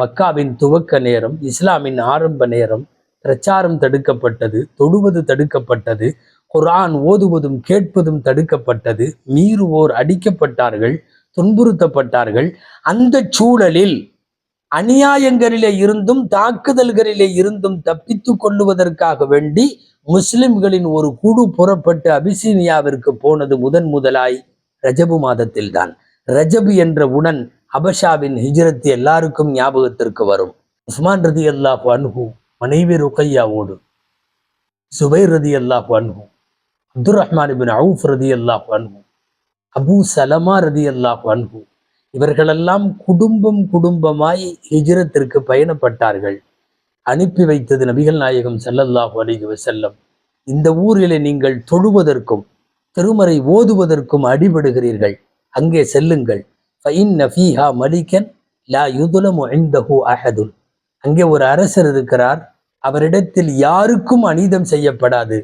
மக்காவின் துவக்க நேரம் இஸ்லாமின் ஆரம்ப நேரம் பிரச்சாரம் தடுக்கப்பட்டது தொடுவது தடுக்கப்பட்டது குரான் ஓதுவதும் கேட்பதும் தடுக்கப்பட்டது மீறுவோர் அடிக்கப்பட்டார்கள் துன்புறுத்தப்பட்டார்கள். அந்த சூழலில் அநியாயங்களிலே இருந்தும் தாக்குதல்களிலே இருந்தும் தப்பித்து கொள்ளுவதற்காக வேண்டி முஸ்லிம்களின் ஒரு குழு புறப்பட்டு அபிசீனியாவிற்கு போனது முதன் முதலாய் ரஜபு மாதத்தில்தான். ரஜபு என்ற உடன் அபஷாவின் ஹிஜ்ரத் எல்லாருக்கும் ஞாபகத்திற்கு வரும். உஸ்மான் ரதி அல்லாஹ் அன்ஹு மனைவி ருக்கையாவோடு சுபைர் ரதி அல்லாஹ் அன்ஹு அப்துல் ரஹ்மான் பின் அவுஃப் ரதி அல்லாஹ் அன்ஹு அபூ சலமா ரதி அல்லாஹ் அன்ஹு இவர்களெல்லாம் குடும்பம் குடும்பமாய் ஹிஜ்ரத்திற்கு பயணப்பட்டார்கள். அனுப்பி வைத்தது நபிகள் நாயகம் ஸல்லல்லாஹு அலிஹி வசல்லம் இந்த ஊரிலே நீங்கள் தொழுவதற்கும் திருமறை ஓதுவதற்கும் அடிபடுகிறீர்கள். அங்கே செல்லுங்கள். ஃபைன்ன ஃபீஹா மலிகன் லா யுதுலமு இந்தஹு அஹதுல் அங்கே ஒரு அரசர் இருக்கிறார். அவரிடத்தில் யாருக்கும் அநீதம் செய்யப்படாது.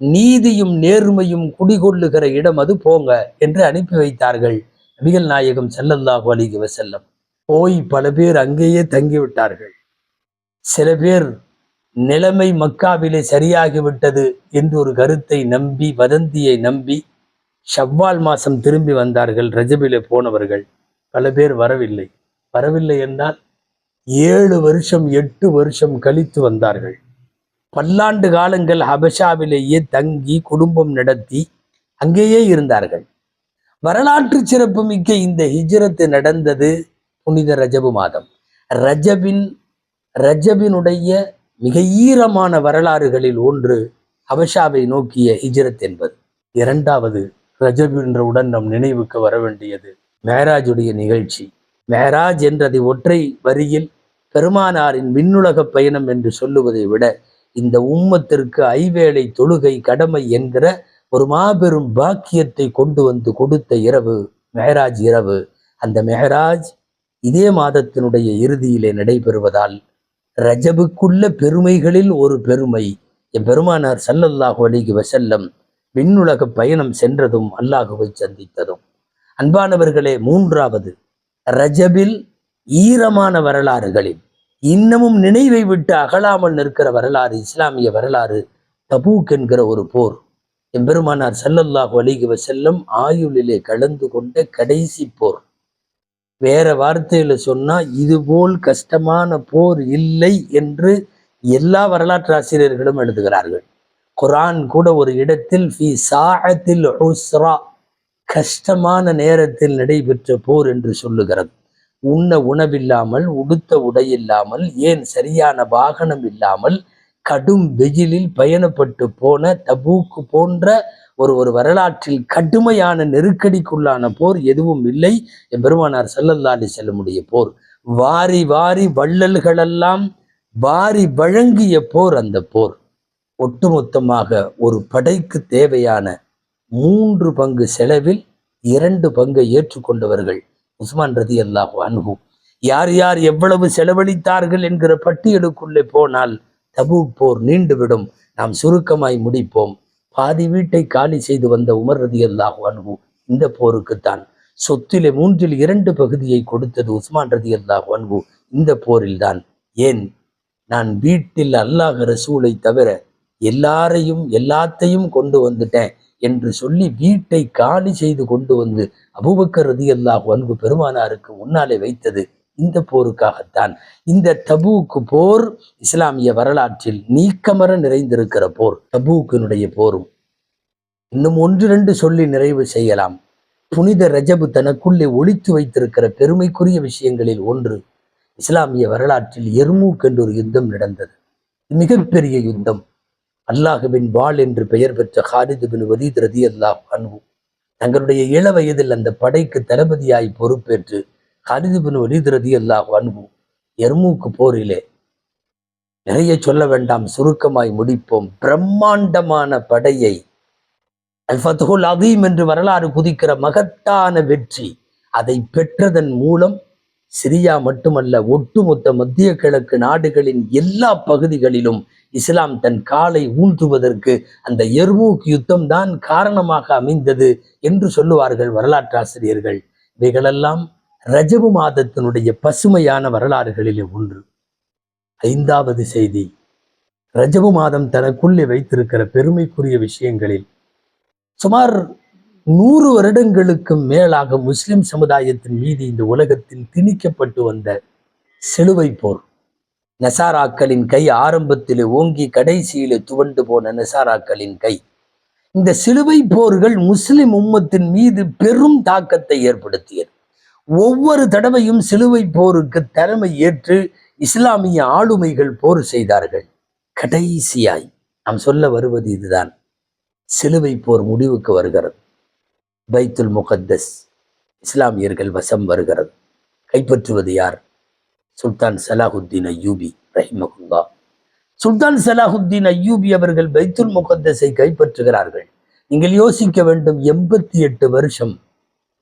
நீதியும் நேர்மையும் குடிகொள்ளுகிற இடம் அது போங்க என்று அனுப்பி வைத்தார்கள். நபிகள் நாயகம் செல்லல்லாஹு அலிகி வசல்லம் போய் பல பேர் அங்கேயே தங்கிவிட்டார்கள். சில பேர் நிலைமை மக்காவிலே சரியாகிவிட்டது என்று ஒரு கருத்தை நம்பி வதந்தியை நம்பி ஷவ்வால் மாசம் திரும்பி வந்தார்கள் ரஜபிலே போனவர்கள். பல பேர் வரவில்லை. வரவில்லை என்றால் ஏழு வருஷம் எட்டு வருஷம் கழித்து வந்தார்கள். பல்லாண்டு காலங்கள் ஹபஷாவிலேயே தங்கி குடும்பம் நடத்தி அங்கேயே இருந்தார்கள். வரலாற்று சிறப்புமிக்க இந்த ஹிஜ்ரத்து நடந்தது புனித ரஜபு மாதம். ரஜபின் ரஜபினுடைய மிக ஈரமான வரலாறுகளில் ஒன்று ஹபஷாவை நோக்கிய ஹிஜ்ரத் என்பது. இரண்டாவது ரஜப் என்றவுடன் நம் நினைவுக்கு வர வேண்டியது. மேராஜுடைய நிகழ்ச்சி. மேராஜ் என்றதை ஒற்றை வரியில் பெருமானாரின் விண்ணுலக பயணம் என்று சொல்லுவதை விட இந்த உம்மத்திற்கு ஐவேளை தொழுகை கடமை என்கிற ஒரு மாபெரும் பாக்கியத்தை கொண்டு வந்து கொடுத்த இரவு மெஹராஜ் இரவு. அந்த மெஹராஜ் இதே மாதத்தினுடைய இறுதியிலே நடைபெறுவதால் ரஜபுக்குள்ள பெருமைகளில் ஒரு பெருமை. என் பெருமானார் சல்லல்லாஹு அலிகி வசல்லம் விண்ணுலக பயணம் சென்றதும் அல்லாஹுவை சந்தித்ததும். அன்பானவர்களே மூன்றாவது ரஜபில் ஈரமான வரலாறுகளில் இன்னமும் நினைவை விட்டு அகலாமல் நிற்கிற வரலாறு இஸ்லாமிய வரலாறு தபூக் என்கிற ஒரு போர். எம்பெருமானார் செல்லல்லாஹு அலைஹி செல்லும் ஆயுளிலே கலந்து கொண்ட கடைசி போர். வேற வார்த்தையில சொன்னா இதுபோல் கஷ்டமான போர் இல்லை என்று எல்லா வரலாற்று ஆசிரியர்களும் எழுதுகிறார்கள். குரான் கூட ஒரு இடத்தில் ஃபி சாஹத்தில் ஹுஸ்ரா கஷ்டமான நேரத்தில் நடைபெற்ற போர் என்று சொல்லுகிறது. உண்ண உணவில்லாமல் உடுத்த உடை இல்லாமல் ஏன் சரியான வாகனம் இல்லாமல் கடும் வெயிலில் பயணப்பட்டு போன தபூக்கு போன்ற ஒரு ஒரு வரலாற்றில் கடுமையான நெருக்கடிக்குள்ளான போர் எதுவும் இல்லை. என் பெருமானார் செல்ல செல்லமுடைய போர். வாரி வாரி வள்ளல்களெல்லாம் வாரி வழங்கிய போர் அந்த போர். ஒட்டுமொத்தமாக ஒரு படைக்கு தேவையான மூன்று பங்கு செலவில் இரண்டு பங்கை ஏற்றுக்கொண்டவர்கள் உஸ்மான் ரதி அல்லாஹு அன்ஹு. யார் யார் எவ்வளவு செலவழித்தார்கள் என்கிற பட்டியலுக்குள்ளே போனால் தபு போர் நீண்டுவிடும். நாம் சுருக்கமாய் முடிப்போம். பாதி வீட்டை காலி செய்து வந்த உமர் ரதி அல்லாஹு அன்ஹு இந்த போருக்குத்தான். சொத்திலே மூன்றில் இரண்டு பகுதியை கொடுத்தது உஸ்மான் ரதி அல்லாஹு அன்பு இந்த போரில்தான். ஏன்? நான் வீட்டில் அல்லாஹ் ரசூலை தவிர எல்லாரையும் எல்லாத்தையும் கொண்டு வந்துட்டேன். என்று சொல்லி வீட்டை காலி செய்து கொண்டு வந்து அபுபக்கர் ரதி அல்லாஹ் அன்பு பெருமானாருக்கு முன்னாலே வைத்தது இந்த போருக்காகத்தான். இந்த தபூக்கு போர் இஸ்லாமிய வரலாற்றில் நீக்கமர நிறைந்திருக்கிற போர் தபூக்கினுடைய போரும். இன்னும் ஒன்று ரெண்டு சொல்லி நிறைவு செய்யலாம். புனித ரஜபு தனக்குள்ளே ஒழித்து வைத்திருக்கிற பெருமைக்குரிய விஷயங்களில் ஒன்று இஸ்லாமிய வரலாற்றில் எர்மூக் என்று ஒரு யுத்தம் நடந்தது. மிகப்பெரிய யுத்தம். அல்லாஹுவின் வாள் என்று பெயர் பெற்ற ஹாலிது பின் வதீத் ரதி அல்லாஹ் அன்பு தங்களுடைய இள வயதில் அந்த படைக்கு தளபதியாய் பொறுப்பேற்று ஹாலிது பின் வலீத் ரதி அல்லாஹ் அன்பு எர்மூக்கு போரிலே நிறைய சொல்ல வேண்டாம் சுருக்கமாய் முடிப்போம். பிரம்மாண்டமான படையை அல்ஃபத்துல் அதீம் என்று வரலாறு குதிக்கிற மகத்தான வெற்றி அதை பெற்றதன் மூலம் சிரியா மட்டுமல்ல ஒட்டுமொத்த மத்திய கிழக்கு நாடுகளின் எல்லா பகுதிகளிலும் இஸ்லாம் தன் காலை ஊன்றுவதற்கு அந்த எர்மூக் யுத்தம் தான் காரணமாக அமைந்தது என்று சொல்லுவார்கள் வரலாற்றாசிரியர்கள். இவைகளெல்லாம் ரஜபு மாதத்தினுடைய பசுமையான வரலாறுகளிலே ஒன்று. ஐந்தாவது செய்தி. ரஜபு மாதம் தனக்குள்ளே வைத்திருக்கிற பெருமைக்குரிய விஷயங்களில் சுமார் நூறு வருடங்களுக்கும் மேலாக முஸ்லிம் சமுதாயத்தின் மீது இந்த உலகத்தில் திணிக்கப்பட்டு வந்த சிலுவை போர். நசாராக்களின் கை ஆரம்பத்திலே ஓங்கி கடைசியிலே துவண்டு போன நசாராக்களின் கை. இந்த சிலுவை போர்கள் முஸ்லிம் உம்மத்தின் மீது பெரும் தாக்கத்தை ஏற்படுத்தியது. ஒவ்வொரு தடவையும் சிலுவை போருக்கு தலைமை ஏற்று இஸ்லாமிய ஆளுமைகள் போர் செய்தார்கள். கடைசியாய் நாம் சொல்ல வருவது இதுதான். சிலுவை போர் முடிவுக்கு வருகிறது. பைத்துல் முகத்தஸ் இஸ்லாமியர்கள் வசம் வருகிறது. கைப்பற்றுவது யார்? சுல்தான் சலாஹுத்தீன் ஐயூபி ரஹிமகுல்லா சுல்தான் சலாஹுத்தீன் ஐயூபி அவர்கள் பைத்துல் முகத்தஸை கைப்பற்றுகிறார்கள். நீங்கள் யோசிக்க வேண்டும் எண்பத்தி எட்டு வருஷம்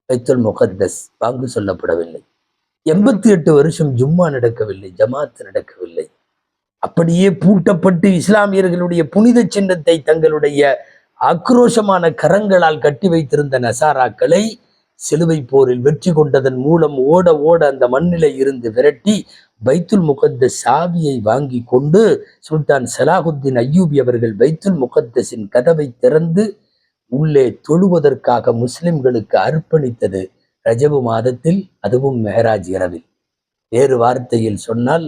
பைத்துல் முகத்தஸ் பங்கு சொல்லப்படவில்லை. எண்பத்தி எட்டு வருஷம் ஜும்மா நடக்கவில்லை ஜமாத் நடக்கவில்லை. அப்படியே பூட்டப்பட்டு இஸ்லாமியர்களுடைய புனித சின்னத்தை தங்களுடைய ஆக்ரோஷமான கரங்களால் கட்டி வைத்திருந்த நசாராக்களை சிலுவை போரில் வெற்றி கொண்டதன் மூலம் ஓட ஓட அந்த மண்ணிலை இருந்து விரட்டி பைத்துல் முகத்த சாவியை வாங்கி கொண்டு சுல்தான் சலாஹுத்தீன் ஐயூபி அவர்கள் பைத்துல் முகத்தஸின் கதவை திறந்து உள்ளே தொழுவதற்காக முஸ்லிம்களுக்கு அர்ப்பணித்தது ரஜபு மாதத்தில் அதுவும் மெஹராஜ் இரவில். வேறு வார்த்தையில் சொன்னால்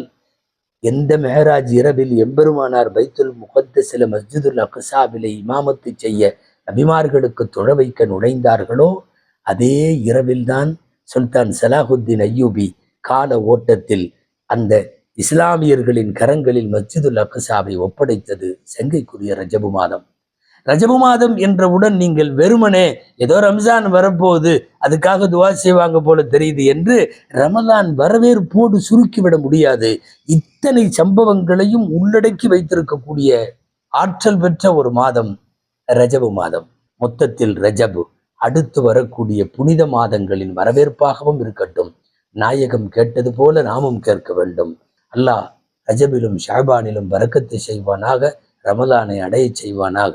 எந்த மெஹராஜ் இரவில் எம்பெருமானார் பைத்துல் முகத்தசில மஸ்ஜிதுல் அக்சாவிலை இமாமத்து செய்ய நபிமார்களுக்கு தொழ வைக்க நுழைந்தார்களோ அதே இரவில்தான் சுல்தான் சலாஹுத்தீன் ஐயூபி கால ஓட்டத்தில் அந்த இஸ்லாமியர்களின் கரங்களில் மஸ்ஜிதுல் அக்சாவை ஒப்படைத்தது செங்கைக்குரிய ரஜபு மாதம். ரஜபு மாதம் என்றவுடன் நீங்கள் வெறுமனே ஏதோ ரம்ஜான் வரப்போகுது அதுக்காக துவா செய்வாங்க போல தெரியுது என்று ரமலான் வரவேற்போடு சுருக்கிவிட முடியாது. இத்தனை சம்பவங்களையும் உள்ளடக்கி வைத்திருக்கக்கூடிய ஆற்றல் பெற்ற ஒரு மாதம் ரஜபு மாதம். மொத்தத்தில் ரஜபு அடுத்து வரக்கூடிய புனித மாதங்களின் வரவேற்பாகவும் இருக்கட்டும். நாயகம் கேட்டது போல நாமும் கேட்க வேண்டும். அல்லாஹ் ரஜபிலும் ஷாபானிலும் வரக்கத்தை செய்வானாக ரமலானை அடையச் செய்வானாக.